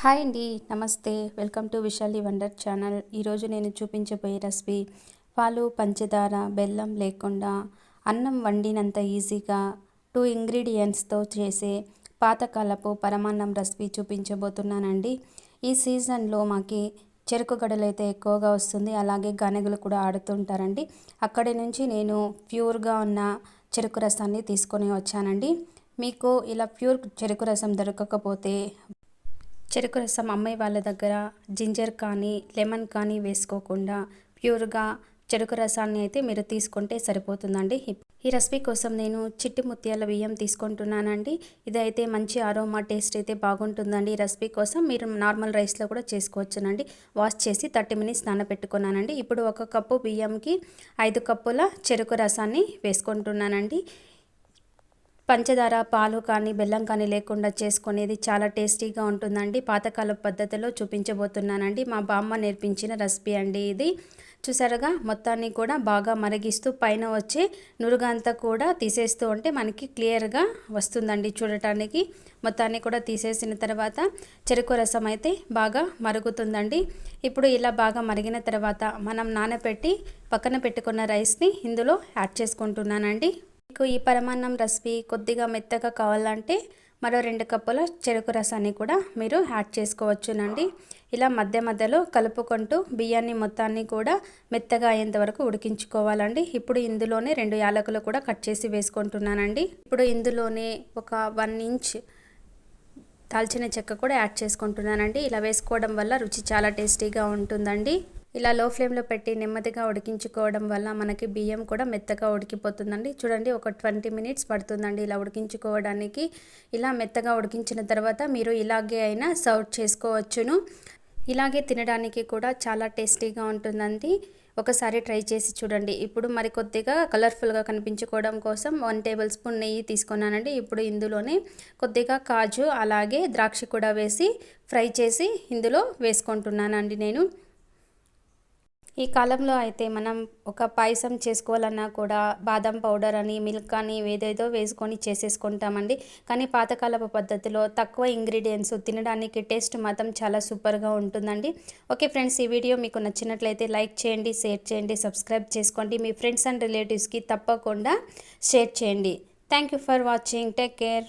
Hi అండి నమస్తే. Welcome to Vishali wonder channel. ఈరోజు నేను చూపించబోయే రెసిపీ పాలు పంచదార బెల్లం లేకుండా అన్నం వండినంత ఈజీగా టూ ఇంగ్రీడియంట్స్తో చేసే పాతకాలపు పరమాన్నం రెసిపీ చూపించబోతున్నానండి. ఈ సీజన్లో మాకి చెరుకు గడలు అయితే ఎక్కువగా వస్తుంది. అలాగే గనగలు కూడా ఆడుతుంటారండి అక్కడి నుంచి నేను ప్యూర్గా ఉన్న చెరుకు రసాన్ని తీసుకొని వచ్చానండి. మీకు ఇలా ప్యూర్ చెరుకు రసం దొరకకపోతే చెరుకు రసం అమ్మాయి వాళ్ళ దగ్గర జింజర్ కానీ లెమన్ కానీ వేసుకోకుండా ప్యూర్గా చెరుకు రసాన్ని అయితే మీరు తీసుకుంటే సరిపోతుందండి. ఈ రెసిపీ కోసం నేను చిట్టి ముత్యాల బియ్యం తీసుకుంటున్నానండి. ఇదైతే మంచి అరోమా టేస్ట్ అయితే బాగుంటుందండి. ఈ రెసిపీ కోసం మీరు నార్మల్ రైస్లో కూడా చేసుకోవచ్చునండి. వాష్ చేసి థర్టీ మినిట్స్ నానబెట్టుకున్నానండి. ఇప్పుడు ఒక కప్పు బియ్యంకి ఐదు కప్పుల చెరుకు రసాన్ని వేసుకుంటున్నానండి. పంచదార పాలు కానీ బెల్లం కానీ లేకుండా చేసుకునేది చాలా టేస్టీగా ఉంటుందండి. పాతకాల పద్ధతిలో చూపించబోతున్నానండి. మా బామ్మ నేర్పించిన రెసిపీ అండి ఇది. చూసారుగా మొత్తాన్ని కూడా బాగా మరిగిస్తూ పైన వచ్చే నురుగంతా కూడా తీసేస్తూ ఉంటే మనకి క్లియర్గా వస్తుందండి చూడటానికి. మొత్తాన్ని కూడా తీసేసిన తర్వాత చెరుకు రసం అయితే బాగా మరుగుతుందండి. ఇప్పుడు ఇలా బాగా మరిగిన తర్వాత మనం నానబెట్టి పక్కన పెట్టుకున్న రైస్ని ఇందులో యాడ్ చేసుకుంటున్నానండి. మీకు ఈ పరమాన్నం రెసిపీ కొద్దిగా మెత్తగా కావాలంటే మరో రెండు కప్పుల చెరుకు రసాన్ని కూడా మీరు యాడ్ చేసుకోవచ్చునండి. ఇలా మధ్య మధ్యలో కలుపుకుంటూ బియ్యాన్ని మొత్తాన్ని కూడా మెత్తగా అయ్యేంత వరకు ఉడికించుకోవాలండి. ఇప్పుడు ఇందులోనే రెండు యాలకులు కూడా కట్ చేసి వేసుకుంటున్నానండి. ఇప్పుడు ఇందులోనే ఒక వన్ ఇంచ్ దాల్చిన చెక్క కూడా యాడ్ చేసుకుంటున్నానండి. ఇలా వేసుకోవడం వల్ల రుచి చాలా టేస్టీగా ఉంటుందండి. ఇలా లో ఫ్లేమ్లో పెట్టి నెమ్మదిగా ఉడికించుకోవడం వల్ల మనకి బియ్యం కూడా మెత్తగా ఉడికిపోతుందండి. చూడండి ఒక ట్వంటీ మినిట్స్ పడుతుందండి ఇలా ఉడికించుకోవడానికి. ఇలా మెత్తగా ఉడికించిన తర్వాత మీరు ఇలాగే అయినా సర్వ్ చేసుకోవచ్చును. ఇలాగే తినడానికి కూడా చాలా టేస్టీగా ఉంటుందండి. ఒకసారి ట్రై చేసి చూడండి. ఇప్పుడు మరి కొద్దిగా కలర్ఫుల్గా కనిపించుకోవడం కోసం వన్ టేబుల్ స్పూన్ నెయ్యి తీసుకున్నానండి. ఇప్పుడు ఇందులోనే కొద్దిగా కాజు అలాగే ద్రాక్ష కూడా వేసి ఫ్రై చేసి ఇందులో వేసుకుంటున్నానండి నేను. ఈ కాలంలో అయితే మనం ఒక పాయసం చేసుకోవాలన్నా కూడా బాదం పౌడర్ అని మిల్క్ అని ఏదేదో వేసుకొని చేసేసుకుంటామండి. కానీ పాతకాలపు పద్ధతిలో తక్కువ ఇంగ్రీడియంట్స్ తినడానికి టేస్ట్ మాత్రం చాలా సూపర్గా ఉంటుందండి. ఓకే ఫ్రెండ్స్ ఈ వీడియో మీకు నచ్చినట్లయితే లైక్ చేయండి షేర్ చేయండి సబ్స్క్రైబ్ చేసుకోండి. మీ ఫ్రెండ్స్ అండ్ రిలేటివ్స్కి తప్పకుండా షేర్ చేయండి. Thank you for watching. Take care.